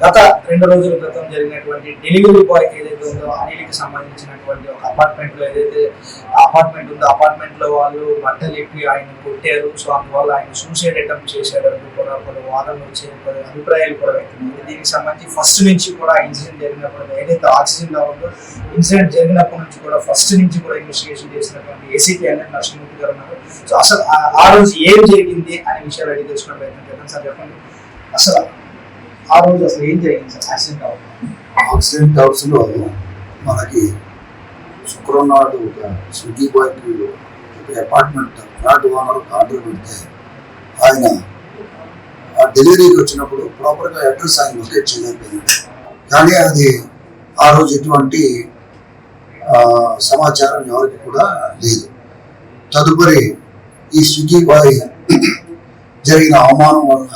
గత రెండు రోజుల క్రితం జరిగినటువంటి డెలివరీ బాయ్ ఏదైతే ఉందో అనిల్కి సంబంధించినటువంటి ఒక అపార్ట్మెంట్లో ఏదైతే అపార్ట్మెంట్ ఉందో అపార్ట్మెంట్లో వాళ్ళు బట్టలు ఇప్పి ఆయన కొట్టారు. సో అందువల్ల ఆయన సూసైడ్ అటెంప్ట్ చేశారు కూడా కొన్ని వాదనలు వచ్చే కొన్ని అభిప్రాయాలు కూడా వ్యక్తమైంది దీనికి సంబంధించి ఫస్ట్ నుంచి కూడా ఇన్సిడెంట్ జరిగినప్పుడు ఏదైతే ఆక్సిజన్లో ఉందో ఇన్సిడెంట్ జరిగినప్పటి నుంచి కూడా ఫస్ట్ నుంచి కూడా ఇన్వెస్టిగేషన్ చేసినటువంటి ఏసీపీ అనేది నరసింహమూర్తి గారు ఉన్నారు. సో అసలు ఆ- ఆ రోజు ఏం జరిగింది అనే విషయాలు అడిగి తెలుసుకునే ప్రయత్నం చేద్దాం. సార్ చెప్పండి. అసలు ఆ రోజు అసలు ఏం జరిగింది సార్? యాక్సిడెంట్ అవ్వడం. యాక్సిడెంట్ హౌస్ మనకి శుక్రవారం నాడు ఒక స్విగ్గీ బాయ్కి ఒక అపార్ట్మెంట్ ఫ్లాట్ ఓనర్ ఆర్డర్ పెడితే ఆయన ఆ డెలివరీకి వచ్చినప్పుడు ప్రాపర్గా అడ్రస్ ఆయన లొకేట్ చేయలేకపోయింది కానీ అది ఆ రోజు ఎటువంటి సమాచారం ఎవరికి కూడా లేదు. తదుపరి ఈ స్విగ్గీ బాయ్ జరిగిన అవమానం వలన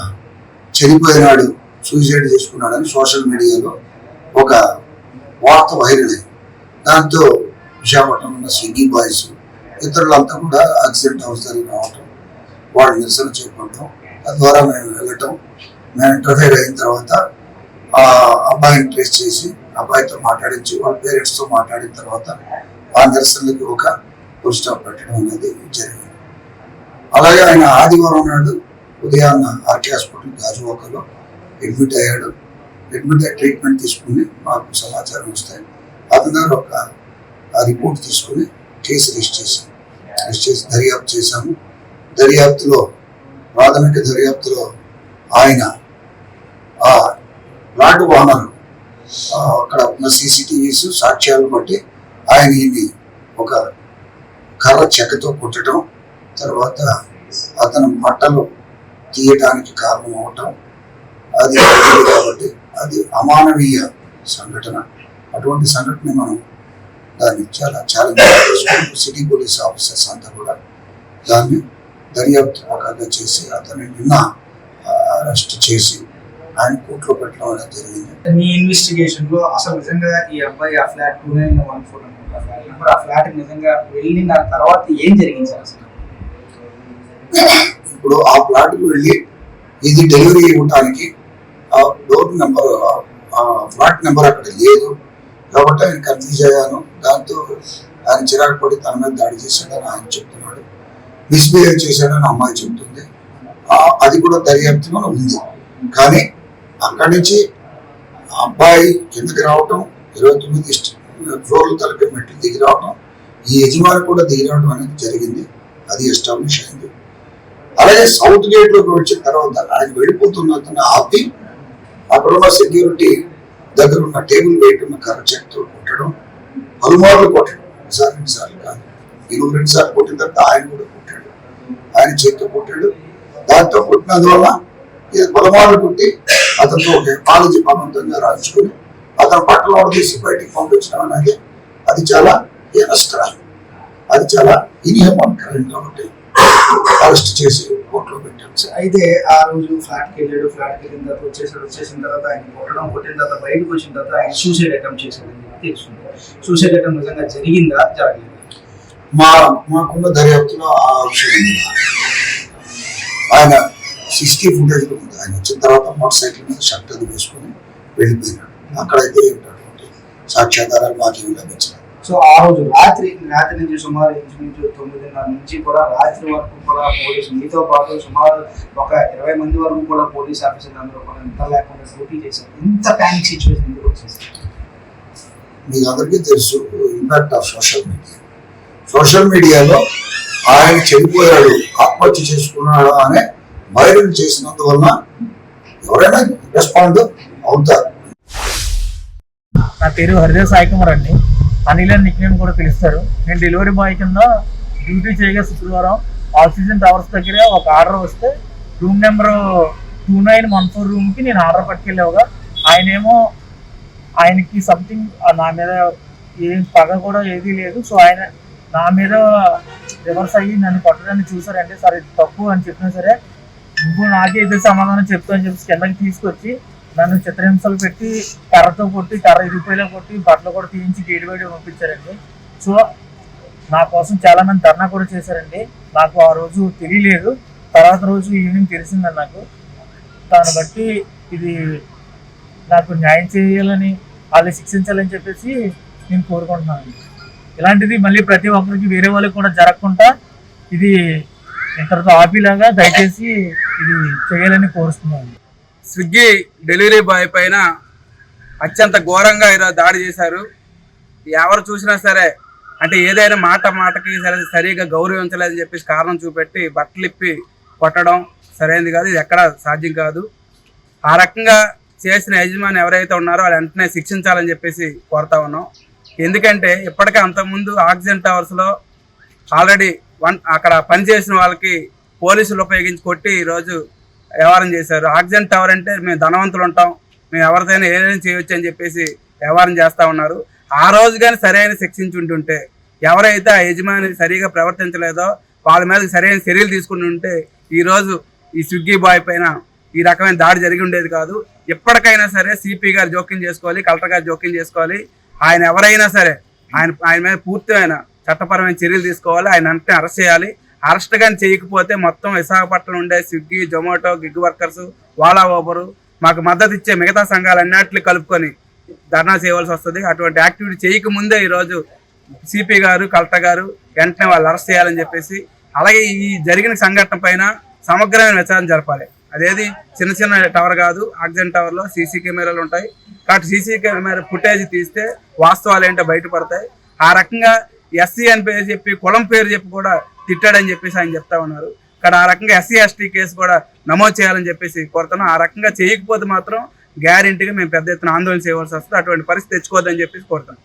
చనిపోయినాడు సూసైడ్ చేసుకున్నాడని సోషల్ మీడియాలో ఒక వార్త వైరల్ అయింది. దాంతో విశాఖపట్నం ఉన్న స్విగ్గీ బాయ్స్ ఇతరులంతా కూడా యాక్సిడెంట్ హౌస్ రావటం వాళ్ళు నిరసన చేపట్టడం తద్వారా మేము వెళ్ళటం మేము ఇంటర్ఫేర్ అయిన తర్వాత ఆ అబ్బాయిని ట్రేస్ చేసి అబ్బాయితో మాట్లాడించి వాళ్ళ పేరెంట్స్తో మాట్లాడిన తర్వాత ఆ నిరసనలకి ఒక ఫుల్ స్టాప్ పెట్టడం అనేది జరిగింది. అలాగే ఆయన ఆదివారం నాడు ఉదయాన్న ఆర్కే హాస్పిటల్ గాజువాకలో అడ్మిట్ అయ్యాడు. అడ్మిట్ అయ్యి ట్రీట్మెంట్ తీసుకుని మాకు సమాచారం వస్తాయి. అతని దగ్గర ఒక రిపోర్ట్ తీసుకుని కేసు రిజిస్టర్ చేశాం రిజిస్టర్ చేసి దర్యాప్తు చేశాము. దర్యాప్తులో ప్రాథమిక దర్యాప్తులో ఆయన ఆ లాటు ఓనర్ అక్కడ ఉన్న సీసీటీవీస్ సాక్ష్యాలు బట్టి ఆయన ఈయన్ని ఒక కర్ర చెక్కతో కొట్టడం తర్వాత అతను బట్టలు తీయటానికి కారణం అవటం అది కాబట్టి అది అమానవీయ సంఘటన. అటువంటి సంఘటన మనం దాన్ని చాలా ఛాలెంజ్ సిటీ పోలీస్ ఆఫీసర్స్ అంతా కూడా దాన్ని దర్యాప్తు ప్రకారంగా చేసి అతన్ని నిన్న అరెస్ట్ చేసి ఆయన కోర్టులో పెట్టడం అనేది జరిగింది. మీ ఇన్వెస్టిగేషన్లో అసలు నిజంగా ఈ అబ్బాయి ఆ flat two nine one four అనుకుంటా ఆ ఫ్లాట్ నిజంగా వెళ్ళిన తర్వాత ఏం జరిగింది సార్ అసలు? ఇప్పుడు ఆ ప్లాట్కి వెళ్ళి ఇది డెలివరీ ఇవ్వడానికి ఆ డోర్ నెంబర్ ఆ ఫ్లాట్ నెంబర్ అక్కడ లేదు. కాబట్టి ఆయన కన్ఫ్యూజ్ అయ్యాను. దాంతో ఆయన చిరాకు పడి తన మీద దాడి చేశాడని ఆయన చెప్తున్నాడు. మిస్బిహేవ్ చేశాడని అమ్మాయి చెప్తుంది. అది కూడా దర్యాప్తులో ఉంది. కానీ అక్కడి నుంచి అబ్బాయి కిందకి రావటం ఇరవై తొమ్మిది ఫ్లోర్ల తలకి మెట్లు దిగి రావటం ఈ యజమాని కూడా దిగి రావడం అనేది జరిగింది. అది ఎస్టాబ్లిష్ అయింది. అలాగే సౌత్ గేట్లోకి వచ్చిన తర్వాత ఆయన వెళ్ళిపోతున్న అతను ఆపి అక్కడ సెక్యూరిటీ దగ్గర ఉన్న టేబుల్ వెయిట్ ఉన్న కర్ర చెక్తో కొట్టడం పలుమార్లు కొట్టడం. ఒకసారి రెండుసార్లు కాదు. ఈయన రెండు సార్లు కొట్టిన తర్వాత ఆయన కూడా కొట్టాడు. ఆయన చేతితో కొట్టాడు. దాంతో కొట్టినందువల్ల ఇది పలుమార్లు కొట్టి అతనితో ఒక కాలేజీ బలవంతంగా రాయించుకుని అతను బట్టలు తీసి బయటికి పంపించడం అనేది అది చాలా హీనస్కరం అది చాలా ఇన్హ్యూమన్ కాబట్టి అరెస్ట్ చేసి కోర్టులో పెట్టాం అయితే ఆ రోజు ఫ్లాట్కి వెళ్ళాడు ఫ్లాట్కి వెళ్ళిన తర్వాత వచ్చేసాడు వచ్చేసిన తర్వాత ఆయన కొట్టడం కొట్టిన తర్వాత బయటకు వచ్చిన తర్వాత ఆయన సూసైడ్ అటెంప్ట్ చేశాడని తెలుస్తుంది. సూసైడ్ అటెంప్ట్ నిజంగా జరిగిందా? జరగలేదు? మా మాకున్న దర్యాప్తులో ఆ విషయం. ఆయన సిక్స్టీ ఫుటేజ్ ఉంది. ఆయన వచ్చిన తర్వాత మోటార్ సైకిల్ మీద షర్ట్ అది వేసుకొని వెళ్ళిపోయినాడు అక్కడైతే సాక్ష్యాధారాలు మాకేమి లభించాయి సో ఆ రోజు రాత్రి రాత్రి నుంచి సుమారు ఇంచుమించు తొమ్మిదిన్నర నుంచి కూడా రాత్రి వరకు కూడా పోలీసు మీతో పాటు సుమారు ఒక ఇరవై మంది వరకు కూడా పోలీస్ ఆఫీసర్లు అందరూ కూడా ఇంత లేకుండా డ్యూటీ చేశారు. ఇంత ప్యానిక్ సిచ్యువేషన్ ఎందుకు వచ్చేసింది? మీకు అందరికీ తెలుసు impact of social media social మీడియాలో ఆయన చనిపోయాడు ఆత్మహత్య చేసుకున్నాడు అనే వైరల్ చేసినందువలన ఎవరైనా రెస్పాండ్ అవుతారు. నా పేరు హరిదేవ్ సాయి కుమార్ అండి. అనిల్ అని నిక్ కూడా పిలుస్తారు. నేను డెలివరీ బాయ్ కింద డ్యూటీ చేయగా శుక్రవారం ఆక్సిజన్ టవర్స్ దగ్గర ఒక ఆర్డర్ వస్తే room number two nine one four రూమ్కి నేను ఆర్డర్ పట్టుకెళ్ళావుగా. ఆయనేమో ఆయనకి సంథింగ్ నా మీద ఏం పగ కూడా ఏదీ లేదు. సో ఆయన నా మీద రివర్స్ అయ్యి నన్ను కొట్టడానికి చూసారంటే సరే ఇది తప్పు అని చెప్పినా సరే ఇంకో నాకే ఇదే సమాధానం చెప్తా అని చెప్పి కిందకి తీసుకొచ్చి నన్ను చిత్రహింసలు పెట్టి కర్రతో కొట్టి కర్ర ఇరిగిపోయేలా కొట్టి బట్టలు కూడా తీయించి గేడి వేడి పంపించారండి. సో నా కోసం చాలా మంది ధర్నా కూడా చేశారండి. నాకు ఆ రోజు తెలియలేదు. తర్వాత రోజు ఈవినింగ్ తెలిసిందండి నాకు. దాన్ని బట్టి ఇది నాకు న్యాయం చేయాలని వాళ్ళు శిక్షించాలని చెప్పేసి నేను కోరుకుంటున్నాను ఇలాంటిది మళ్ళీ ప్రతి ఒక్కరికి వేరే వాళ్ళకి కూడా జరగకుండా ఇది ఇంతటితో ఆపేలాగా దయచేసి ఇది చేయాలని కోరుస్తున్నాను. స్విగ్గీ డెలివరీ బాయ్ పైన అత్యంత ఘోరంగా ఈరోజు దాడి చేశారు. ఎవరు చూసినా సరే అంటే ఏదైనా మాట మాటకి సరే సరిగా గౌరవించలేదని చెప్పేసి కారణం చూపెట్టి బట్టలు ఇప్పి కొట్టడం సరైనది కాదు ఇది ఎక్కడ సాధ్యం కాదు. ఆ రకంగా చేసిన యజమాని ఎవరైతే ఉన్నారో వాళ్ళు వెంటనే శిక్షించాలని చెప్పేసి కోరుతా ఉన్నాం. ఎందుకంటే ఇప్పటికే అంతకుముందు ఆక్సిజన్ టవర్స్లో ఆల్రెడీ వన్ అక్కడ పనిచేసిన వాళ్ళకి పోలీసులు ఉపయోగించి కొట్టి ఈరోజు వ్యవహారం చేశారు. ఆక్సిజన్ టవర్ అంటే మేము ధనవంతులు ఉంటాం. మేము ఎవరిదైనా ఏదైనా చేయొచ్చు అని చెప్పేసి వ్యవహారం చేస్తూ ఉన్నారు. ఆ రోజు కానీ సరైన శిక్షించి ఉంటుంటే ఎవరైతే ఆ యజమాని సరిగా ప్రవర్తించలేదో వాళ్ళ మీద సరైన చర్యలు తీసుకుని ఉంటే ఈరోజు ఈ స్విగ్గీ బాయ్ పైన ఈ రకమైన దాడి జరిగి ఉండేది కాదు. ఎప్పటికైనా సరే సిపి గారు జోక్యం చేసుకోవాలి కలెక్టర్ గారు జోక్యం చేసుకోవాలి. ఆయన ఎవరైనా సరే ఆయన ఆయన మీద పూర్తిమైన చట్టపరమైన చర్యలు తీసుకోవాలి. ఆయన అంటే అరెస్ట్ చేయాలి. అరెస్ట్ కానీ చేయకపోతే మొత్తం విశాఖపట్నం ఉండే స్విగ్గీ జొమాటో గిగ్ వర్కర్స్ వాలా ఓబరు మాకు మద్దతు ఇచ్చే మిగతా సంఘాలు అన్నింటిని కలుపుకొని ధర్నా చేయవలసి వస్తుంది. అటువంటి యాక్టివిటీ చేయకముందే ఈరోజు సిపి గారు కలెక్టర్ గారు వెంటనే వాళ్ళు అరెస్ట్ చేయాలని చెప్పేసి అలాగే ఈ జరిగిన సంఘటన పైన సమగ్రమైన విచారణ జరపాలి. అదేది చిన్న చిన్న టవర్ కాదు ఆక్సిజన్ టవర్లో సీసీ కెమెరాలు ఉంటాయి. కాబట్టి సీసీ కెమెరా ఫుటేజ్ తీస్తే వాస్తవాలు ఏంటో బయటపడతాయి. ఆ రకంగా ఎస్సీ అని పేరు చెప్పి కులం పేరు చెప్పి కూడా తిట్టాడని చెప్పేసి ఆయన చెప్తా ఉన్నారు. ఇక్కడ ఆ రకంగా ఎస్సీ ఎస్టీ కేసు కూడా నమోదు చేయాలని చెప్పేసి కోరుతున్నాం. ఆ రకంగా చేయకపోతే మాత్రం గ్యారెంటీగా మేము పెద్ద ఎత్తున ఆందోళన చేయవలసి వస్తుంది. అటువంటి పరిస్థితి తెచ్చుకోవద్దని చెప్పేసి కోరుతున్నాం.